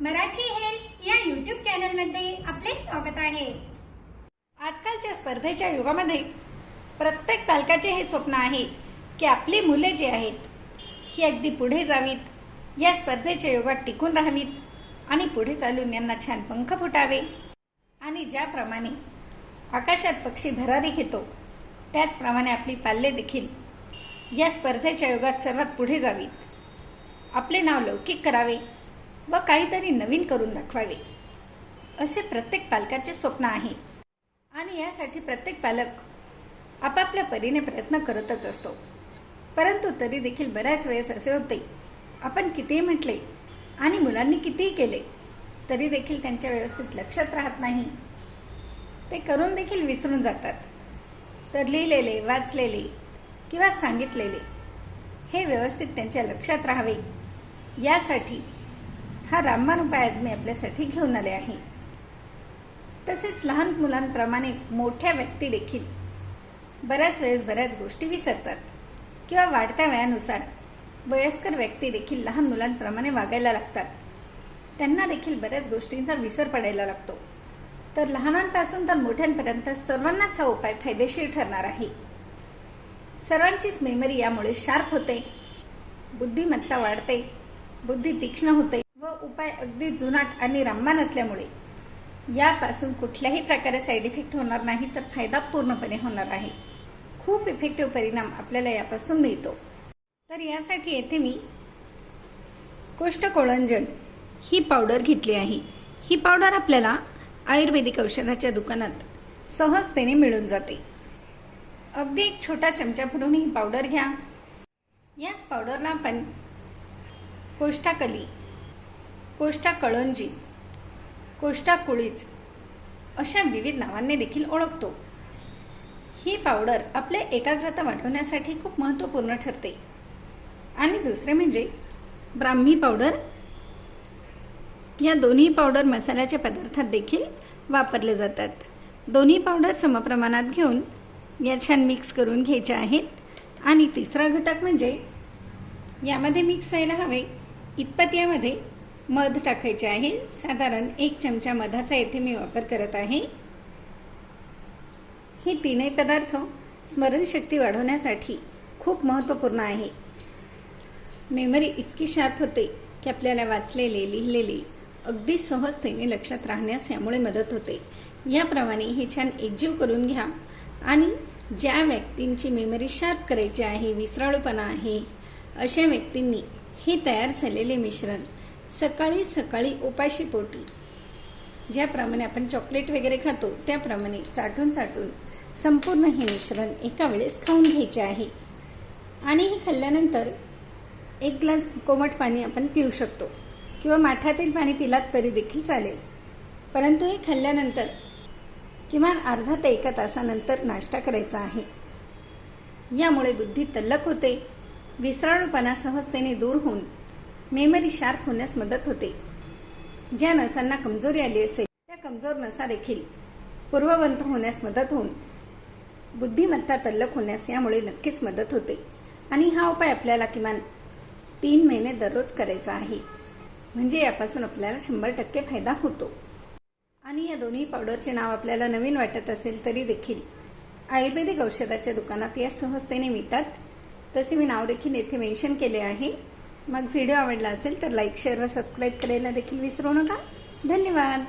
Marathi health या YouTube चॅनलमध्ये आपले स्वागत आहे. आजकालच्या स्पर्धेच्या युगामध्ये प्रत्येक पालकाचे हे स्वप्न आहे की आपली मुले जी आहेत ही अगदी पुढे जावीत या स्पर्धेच्या युगात टिकून राहावीत आणि पुढे चालून यांना छान पंख फुटावे. आणि ज्याप्रमाणे आकाशात पक्षी भरारी घेतो त्याचप्रमाणे आपली पाल्ये देखील या स्पर्धेच्या युगात सर्वात पुढे जावीत. आपले नाव लौकिक करावे. व काहीतरी नवीन करून दाखवावे. असे प्रत्येक पालकाचे स्वप्न आहे. आणि यासाठी प्रत्येक पालक आपापल्या परीने प्रयत्न करतच असतो. परंतु तरी देखील बऱ्याच वेळेस असे होते. आपण कितीही म्हटले आणि मुलांनी कितीही केले तरी देखील त्यांच्या व्यवस्थित लक्षात राहत नाही. ते करून देखील विसरून जातात. तर लिहिलेले वाचलेले किंवा सांगितलेले हे व्यवस्थित त्यांच्या लक्षात राहावे. यासाठी हा रामबाण उपाय आज मी आपल्यासाठी घेऊन आले आहे. तसेच लहान मुलांप्रमाणे मोठ्या व्यक्ती देखील बऱ्याच वेळेस बऱ्याच गोष्टी विसरतात. किंवा वाढत्या वयानुसार वयस्कर व्यक्ती देखील लहान मुलांप्रमाणे वागायला लागतात. त्यांना देखील बऱ्याच गोष्टींचा विसर पडायला लागतो. तर लहानांपासून तर मोठ्यांपर्यंत सर्वांनाच हा उपाय फायदेशीर ठरणार आहे. सर्वांचीच मेमरी यामुळे शार्प होते. बुद्धिमत्ता वाढते. बुद्धी तीक्ष्ण होते. उपाय अगदी जुनाट आणि रामबाण असल्यामुळे. यापासून कुठल्याही प्रकारे साईड इफेक्ट होणार नाही तर फायदा पूर्णपणे होणार आहे. खूप इफेक्टिव्ह परिणाम आपल्याला यापासून मिळतो. तर यासाठी येथे मी कोष्ठकोळंजन ही पावडर घेतली आहे. ही पावडर आपल्याला आयुर्वेदिक औषधाच्या दुकानात सहजतेने मिळून जाते. अगदी एक छोटा चमचा भरून ही पावडर घ्या. याच पावडरला आपण कोष्टाकली कोष्टा कळंजी कोष्टा कुळीच अशा विविध नावांनी देखील ओळखतो. ही पावडर आपल्या एकाग्रता वाढवण्यासाठी खूप महत्त्वपूर्ण ठरते. आणि दुसरे म्हणजे ब्राह्मी पावडर या दोन्ही पावडर मसाल्याच्या पदार्थात देखील वापरले जातात. दोन्ही पावडर समप्रमाणात घेऊन या छान मिक्स करून घ्यायच्या आहेत. आणि तिसरा घटक म्हणजे यामध्ये मिक्स व्हायला हवे इतपत यामध्ये मध टाकायचे आहे. साधारण एक चमचा मधाचा येथे मी वापर करत आहे. हे तीनही पदार्थ स्मरणशक्ती वाढवण्यासाठी खूप महत्त्वपूर्ण आहे. मेमरी इतकी शार्प होते की आपल्याला वाचलेले लिहिलेले अगदी सहजतेने लक्षात राहण्यास यामुळे मदत होते. याप्रमाणे हे छान एकजीव करून घ्या आणि ज्या व्यक्तींची मेमरी शार्प करायची आहे विसराळूपणा आहे अशा व्यक्तींनी हे तयार झालेले मिश्रण सकाळी सकाळी उपाशी पोटी. ज्याप्रमाणे आपण चॉकलेट वगैरे खातो त्याप्रमाणे चाटून चाटून संपूर्ण हे मिश्रण एका वेळेस खाऊन घ्यायचे आहे. आणि हे खाल्ल्यानंतर एक ग्लास कोमट पाणी आपण पिऊ शकतो. किंवा माठातील पाणी पिलात तरी देखील चालेल. परंतु हे खाल्ल्यानंतर किमान अर्धा ते एका तासानंतर नाश्ता करायचा आहे. यामुळे बुद्धी तल्लक होते विसराळूपणा सहजतेने दूर होऊन मेमरी शार्प होण्यास मदत होते. ज्या नसांना कमजोरी आली असेल त्या कमजोर नसा देखील पूर्ववंत होण्यास मदत होऊन बुद्धिमत्ता तल्लक होण्यास यामुळे नक्कीच मदत होते. आणि हा उपाय आपल्याला किमान तीन महिने दररोज करायचा आहे. म्हणजे यापासून आपल्याला शंभर टक्के फायदा होतो. आणि या दोन्ही पावडरचे नाव आपल्याला नवीन वाटत असेल तरी देखील आयुर्वेदिक औषधाच्या दुकानात या सहजतेने मिळतात. तसे मी नाव देखील येथे मेन्शन केले आहे. मग व्हिडिओ आवडला असेल तर लाईक शेअर व सबस्क्राईब करायला देखील विसरू नका. धन्यवाद.